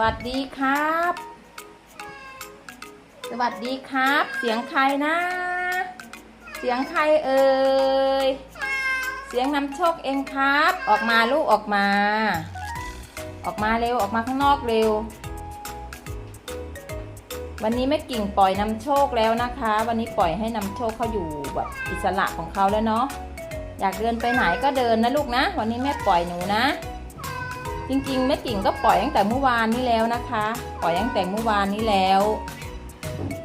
วัสดีครับ สวัสดีครับ เสียงใครนะ เสียงใครเอ่ย เสียงนำโชคเองครับ ออกมาลูกออกมา ออกมาเร็วออกมาข้างนอกเร็ว วันนี้แม่กิ่งปล่อยนำโชคแล้วนะคะ วันนี้ปล่อยให้นำโชคเขาอยู่แบบอิสระของเขาแล้วเนาะ อยากเดินไปไหนก็เดินนะลูกนะ วันนี้แม่ปล่อยหนูนะ จริงๆแม่กิ่งก็ปล่อยตั้งแต่เมื่อวานนี้แล้วนะคะ ปล่อยตั้งแต่เมื่อวานนี้แล้ว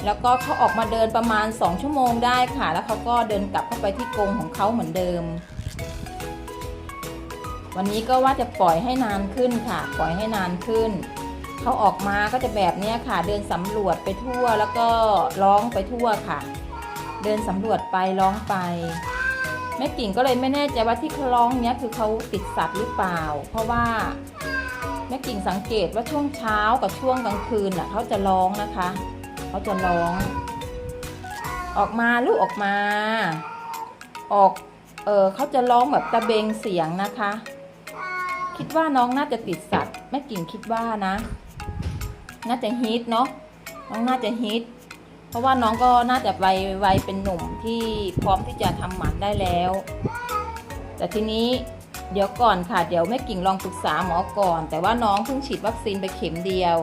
แล้วก็เขาออกมาเดินประมาณ 2 ชั่วโมงได้ค่ะ แล้วเขาก็เดินกลับเข้าไปที่กรงของเขาเหมือนเดิม วันนี้ก็ว่าจะปล่อยให้นานขึ้นค่ะ ปล่อยให้นานขึ้นเขาออกมาก็จะแบบนี้ค่ะ เดินสำรวจไปทั่วแล้วก็ร้องไปทั่วค่ะ เดินสำรวจไปร้องไป แม่กิ่งก็เลยไม่แน่ใจว่าที่เขาร้องเนี้ยคือเขาติดสัตว์หรือเปล่า เพราะว่าแม่กิ่งสังเกตว่าช่วงเช้ากับช่วงกลางคืนน่ะเขาจะร้องนะคะเขาจะร้อง ออกมาลูกออกมา ออกเออเขาจะร้องแบบตะเบงเสียงนะคะ คิดว่าน้องน่าจะติดสัตว์แม่กิ่งคิดว่านะ น่าจะฮิตเนาะน้องน่าจะฮิต เพราะว่าน้องก็น่าจะวัยวัยเป็นหนุ่มที่พร้อมที่จะทำหมันได้แล้ว แต่ทีนี้เดี๋ยวก่อนค่ะเดี๋ยวแม่กิ่งลองปรึกษาหมอก่อน แต่ว่าน้องเพิ่งฉีดวัคซีนไปเข็มเดียว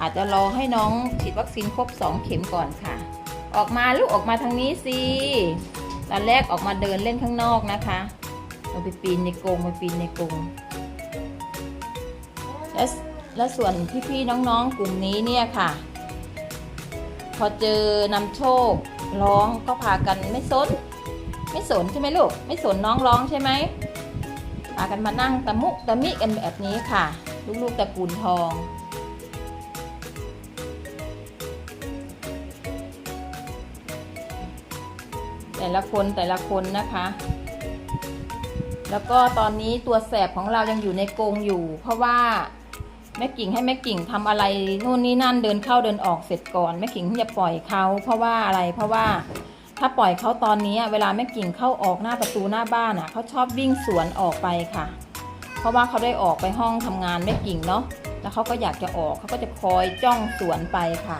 อาจจะรอให้น้องฉีดวัคซีนครบ 2 เข็มก่อนค่ะ ออกมาลูกออกมาทางนี้สิตอนแรกออกมาเดินเล่นข้างนอกนะคะเราไปปีนในกรงไปปีนในกรงและและส่วนพี่ๆน้องๆกลุ่มนี้เนี่ยค่ะ พอเจอนำโชคร้องก็พากันไม่สน ไม่สนใช่ไหมลูก ไม่สนน้องร้องใช่ไหมพากันมานั่งตะมุตะมิกันแบบนี้ค่ะ ลูกๆตระกูลทองแต่ละคนแต่ละคนนะคะ แล้วก็ตอนนี้ตัวแสบของเรายังอยู่ในกรงอยู่ เพราะว่า แม่กิ่งให้แม่กิ่งทำอะไรนู่นนี่นั่นเดินเข้าเดินออกเสร็จก่อนแม่กิ่งจะปล่อยเขาเพราะว่าอะไรเพราะว่าถ้าปล่อยเขาตอนนี้เวลาแม่กิ่งเข้าออกหน้าประตูหน้าบ้านอะเขาชอบวิ่งสวนออกไปค่ะ เพราะว่าเขาได้ออกไปห้องทำงานแม่กิ่งเนาะแล้วเขาก็อยากจะออกเขาก็จะคอยจ้องสวนไปค่ะ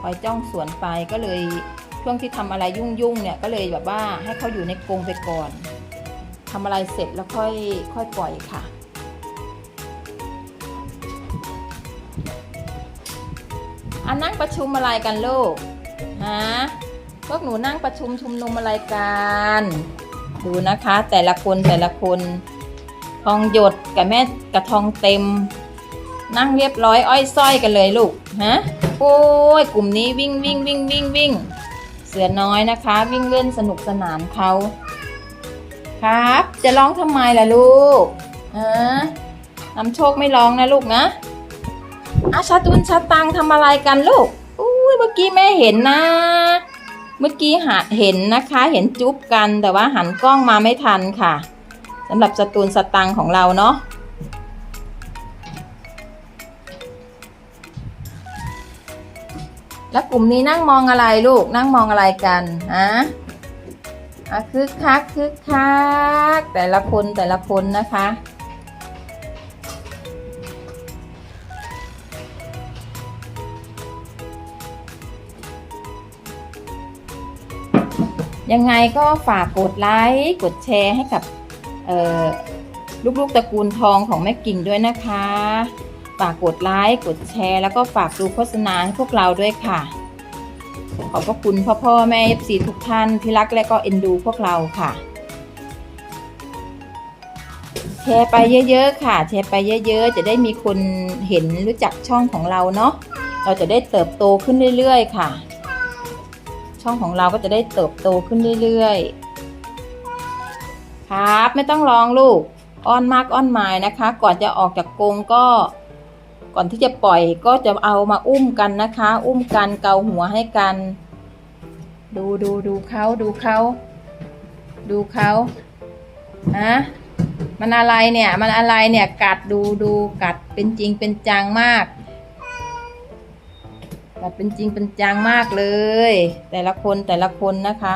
คอยจ้องสวนไปก็เลยช่วงที่ทำอะไรยุ่งๆเนี่ยก็เลยแบบว่าให้เขาอยู่ในกรงไปก่อนทำอะไรเสร็จแล้วค่อยค่อยปล่อยค่ะ อันนั่งประชุมอะไรกันลูก ฮะ พวกหนูนั่งประชุมชุมนุมอะไรกัน ดูนะคะ แต่ละคนแต่ละคน ทองหยดกับแม่กับทองเต็ม นั่งเรียบร้อยอ้อยส้อยกันเลยลูก ฮะ โอ้ยกลุ่มนี้วิ่งวิ่งวิ่งวิ่งวิ่ง เสือน้อยนะคะ วิ่งเล่นสนุกสนานเขาครับ จะร้องทำไมล่ะลูก ฮะนำโชคไม่ร้องนะลูกนะ อาชาตุนชาตังทำอะไรกันลูกอุ้ยเมื่อกี้แม่เห็นนะ เมื่อกี้หาเห็นนะคะ เห็นจุ๊บกันแต่ว่าหันกล้องมาไม่ทันค่ะสำหรับสตูนสตังของเราเนาะแล้วกลุ่มนี้นั่งมองอะไรลูกนั่งมองอะไรกันฮะอะคึกคักคึกคักแต่ละคนแต่ละคนนะคะ ยังไงก็ฝากกดไลค์กดแชร์ให้กับลูกๆตระกูลทองของแม่กิ่งด้วยนะคะ ฝากกดไลค์กดแชร์ แล้วก็ฝากดูโฆษณาให้พวกเราด้วยค่ะ ขอบพระคุณพ่อพ่อแม่เอฟซีทุกท่านที่รักและก็เอ็นดูพวกเราค่ะ แชร์ไปเยอะๆค่ะ แชร์ไปเยอะๆ จะได้มีคนเห็นรู้จักช่องของเราเนาะเราจะได้เติบโตขึ้นเรื่อยๆ ค่ะ ช่องของเราก็จะได้เติบโตขึ้นเรื่อยๆ ครับ ไม่ต้องร้องลูก อ้อนมากอ้อนหมายนะคะ ก่อนจะออกจากกรงก็ ก่อนที่จะปล่อยก็จะเอามาอุ้มกันนะคะ อุ้มกันเกาหัวให้กัน ดูดูดูเขาดูเขาดูเขาฮะมันอะไรเนี่ย มันอะไรเนี่ย กัดดูดูกัดเป็นจริงเป็นจังมาก แบบเป็นจริงเป็นจังมากเลย แต่ละคนแต่ละคนนะคะ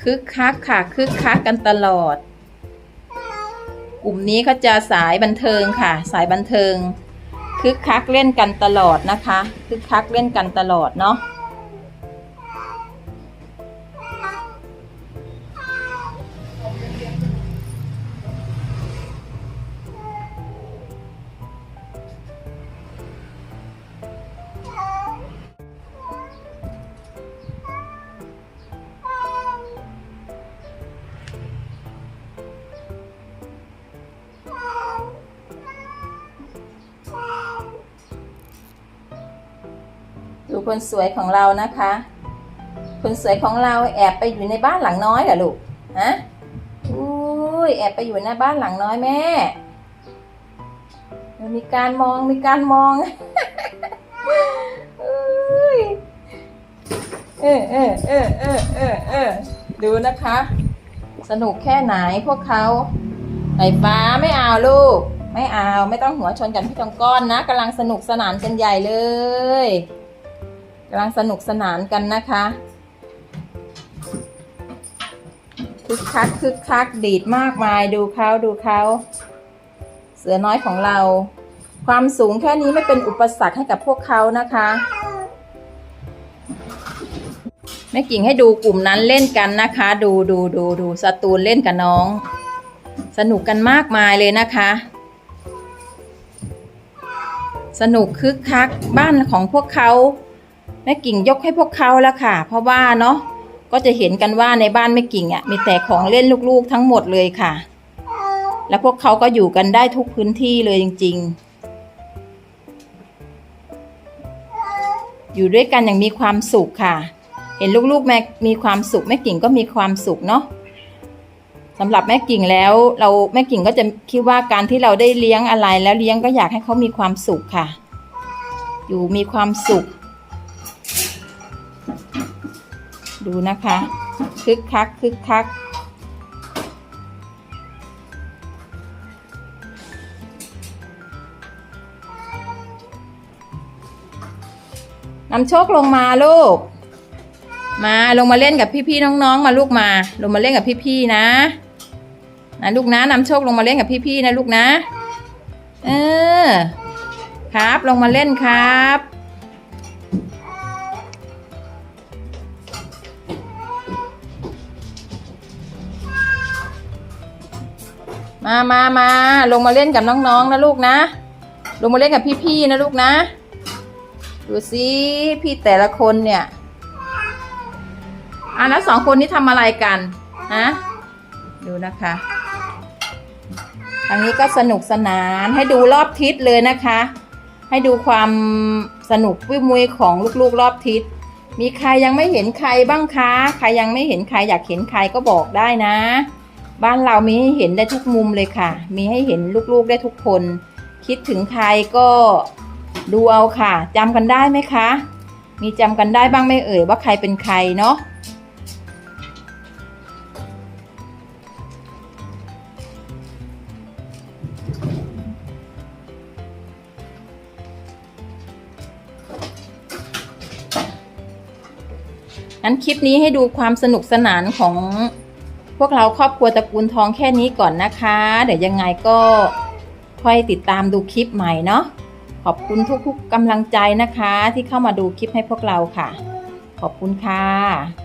คึกคักค่ะ คึกคักกันตลอด นี้เขาจะสายบันเทิงค่ะ สายบันเทิงคึกคักเล่นกันตลอดนะคะคึกคักเล่นกันตลอดเนาะ คนสวยของเรานะคะ คนสวยของเราแอบไปอยู่ในบ้านหลังน้อยเหรอลูกฮะอุ้ยแอบไปอยู่ในบ้านหลังน้อยแม่ มีการมองมีการมองอุ้ยเออเออเออเออเออเออดูนะคะ สนุกแค่ไหนพวกเขาไอ้ฟ้าไม่เอาลูก ไม่เอาไม่ต้องหัวชนกันพี่จองก้อนนะกำลังสนุกสนานกันใหญ่เลยำลังสนุกสนานกันนะคะคึกคักคึกคักดีดมากมายดูเขาดูเขาเสือน้อยของเรา ความสูงแค่นี้ไม่เป็นอุปสรรคให้กับพวกเขานะคะแม่กิ่งให้ดูกลุ่มนั้นเล่นกันนะคะ ดูดูดูดูสตูนเล่นกับน้อง สนุกกันมากมายเลยนะคะ สนุกคึกคักบ้านของพวกเขา แม่กิ่งยกให้พวกเขาแล้วค่ะ เพราะว่าเนาะก็จะเห็นกันว่าในบ้านแม่กิ่งอะ่ะมีแต่ของเล่นลูกๆทั้งหมดเลยค่ะ แล้วพวกเขาก็อยู่กันได้ทุกพื้นที่เลยจริง ๆ อยู่ด้วยกันอย่างมีความสุขค่ะ เห็นลูกๆแม่มีความสุขแม่กิ่งก็มีความสุขเนาะสำหรับแม่กิ่งแล้วเราแม่กิ่งก็จะคิดว่าการที่เราได้เลี้ยงอะไรแล้วเลี้ยงก็อยากให้เขามีความสุขค่ะ อยู่มีความสุข ดูนะคะคึกคักคึกคักนำโชคลงมาลูก มาลงมาเล่นกับพี่ๆน้องๆมาลูกมา ลงมาเล่นกับพี่ๆนะนะลูกนะนำโชคลงมาเล่นกับพี่ๆนะลูกนะ เออ ครับลงมาเล่นครับ มามามาลงมาเล่นกับน้องๆนะลูกนะ ลงมาเล่นกับพี่ๆนะลูกนะ ดูสิพี่แต่ละคนเนี่ยอะแล้วสองคนนี้ทำอะไรกันฮะดูนะคะทางนี้ก็สนุกสนานให้ดูรอบทิศเลยนะคะ ให้ดูความสนุกวิมุยของลูกๆรอบทิศมีใครยังไม่เห็นใครบ้างคะ ใครยังไม่เห็นใครอยากเห็นใครก็บอกได้นะ บ้านเรามีให้เห็นได้ทุกมุมเลยค่ะ มีให้เห็นลูกๆได้ทุกคน คิดถึงใครก็ดูเอาค่ะจำกันได้ไหมคะ มีจำกันได้บ้างไม่เอ่ยว่าใครเป็นใครเนาะงั้นคลิปนี้ให้ดูความสนุกสนานของ พวกเราครอบครัวตระกูลทองแค่นี้ก่อนนะคะ เดี๋ยวยังไงก็ค่อยติดตามดูคลิปใหม่เนาะขอบคุณทุกๆกำลังใจนะคะ ที่เข้ามาดูคลิปให้พวกเราค่ะ ขอบคุณค่ะ